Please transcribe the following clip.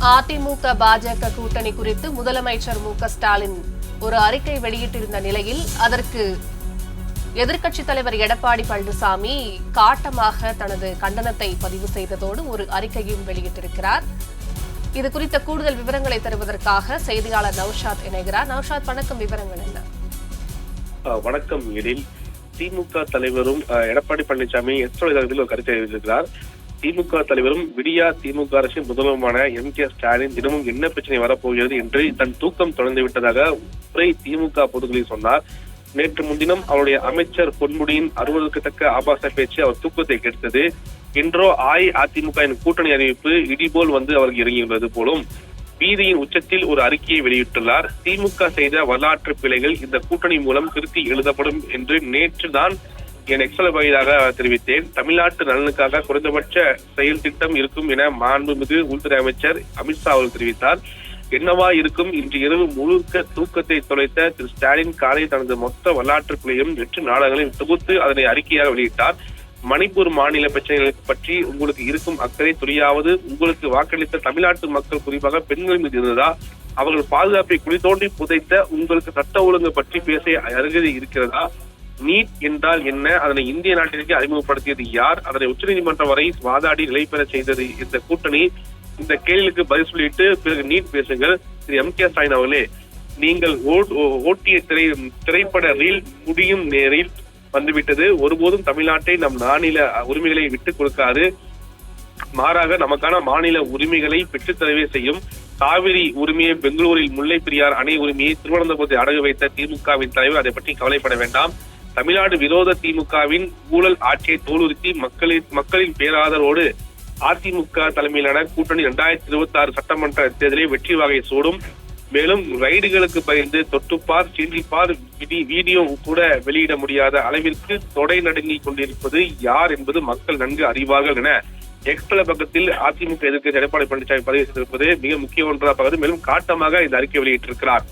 அதிமுக பாஜக கூட்டணி குறித்து முதலமைச்சர் மு க ஸ்டாலின் ஒரு அறிக்கை வெளியிட்டிருந்த நிலையில் அதற்கு எதிர்க்கட்சித் தலைவர் எடப்பாடி பழனிசாமி காட்டமாக தனது கண்டனத்தை பதிவு செய்ததோடு ஒரு அறிக்கையும் வெளியிட்டிருக்கிறார். இது குறித்த கூடுதல் விவரங்களை தருவதற்காக செய்தியாளர் நௌஷாத் இணைகிறார். நௌஷாத் வணக்கம். விவரங்கள் என்ன? வணக்கம் எழில். திமுக தலைவரும் அஹ், எடப்பாடி பழனிசாமி எஸ் தொலைதளத்தில் ஒரு கருத்தை தெரிவித்திருக்கிறார். திமுக தலைவரும் விடியா திமுக அரசின் முதல்வருமான எம் கே ஸ்டாலின் தினமும் என்ன பிரச்சனை வரப்போகிறது என்று தன் தூக்கம் தொடர்ந்து விட்டதாக உரை திமுக பொதுகளில் சொன்னார். நேற்று முன்தினம் அவருடைய அமைச்சர் பொன்முடியின் அறுபதுக்கு ஆபாச பேச்சு அவர் தூக்கத்தை கெடுத்தது. இன்றோ அஇஅதிமுக கூட்டணி அறிவிப்பு இடிபோல் வந்து அவருக்கு இறங்கியுள்ளது போலும் பீதியின் உச்சத்தில் ஒரு அறிக்கையை வெளியிட்டுள்ளார். திமுக செய்த வரலாற்று பிழைகள் இந்த கூட்டணி மூலம் திருத்தி எழுதப்படும் என்று நேற்று தான் என் எக்ஸல் வகையாக தெரிவித்தேன். தமிழ்நாட்டு நலனுக்காக குறைந்தபட்ச செயல் திட்டம் இருக்கும் என மாண்புமிகு உள்துறை அமைச்சர் அமித்ஷா அவர்கள் தெரிவித்தார். என்னவா இருக்கும்? இன்று இரவு முழுக்க தூக்கத்தை தொலைத்த திரு ஸ்டாலின் காலை தனது மொத்த வரலாற்றுக்குள்ளேயும் எட்டு வெற்று நாடகங்களையும் தொகுத்து அதனை அறிக்கையாக வெளியிட்டார். மணிப்பூர் மாநில பிரச்சனைகளை பற்றி உங்களுக்கு இருக்கும் அக்கறை துளியாவது உங்களுக்கு வாக்களித்த தமிழ்நாட்டு மக்கள் குறிப்பாக பெண்கள் மீது இருந்ததா? அவர்கள் பாதுகாப்பை குழி தோண்டி புதைத்த உங்களுக்கு சட்ட ஒழுங்கு பற்றி பேச அருகதை இருக்கிறதா? நீட் என்றால் என்ன? அதனை இந்திய நாட்டிற்கு அறிமுகப்படுத்தியது யார்? அதனை உச்சநீதிமன்றம் வரை வாதாடி நிலை பெற செய்தது இந்த கூட்டணி. இந்த கேள்விக்கு பதில் சொல்லிட்டு பிறகு நீட் பேசுங்கள். திரு எம். கே. ஸ்டாலின் அவர்களே. நீங்கள் ஓட்டிய திரை திரைப்பட ரீல் முடியும் நேரில் வந்துவிட்டது. ஒருபோதும் தமிழ்நாட்டை நம் மாநில உரிமைகளை விட்டுக் கொடுக்காது. மாறாக நமக்கான மாநில உரிமைகளை பெற்றுத்தரவே செய்யும் காவிரி உரிமையை பெங்களூரில் முல்லை பெரியார் அணை உரிமையை திருவனந்தபுரத்தை அடகு வைத்த திமுகவின் தலைவர் அதை பற்றி கவலைப்பட வேண்டாம். தமிழ்நாடு விரோத திமுகவின் ஊழல் ஆட்சியை தோலுறுத்தி மக்களின் மக்களின் பேராதரோடு அதிமுக தலைமையிலான கூட்டணி இரண்டாயிரத்தி இருபத்தி ஆறு சட்டமன்ற தேர்தலில் வெற்றி வகை சூடும். மேலும் ரைடுகளுக்கு பயந்து தொட்டுப்பார் சீண்டிப்பார் வீடியோ கூட வெளியிட முடியாத அளவிற்கு தொடை நடுங்கிக் கொண்டிருப்பது யார் என்பது மக்கள் நன்கு அறிவார்கள் என எக்ஸ்பல பக்கத்தில் அதிமுக எதிர்க்கட்சி எடப்பாடி பழனிசாமி பதிவு செய்திருப்பது மிக முக்கிய ஒன்றாக மேலும் காட்டமாக இந்த அறிக்கை வெளியிட்டிருக்கிறார்.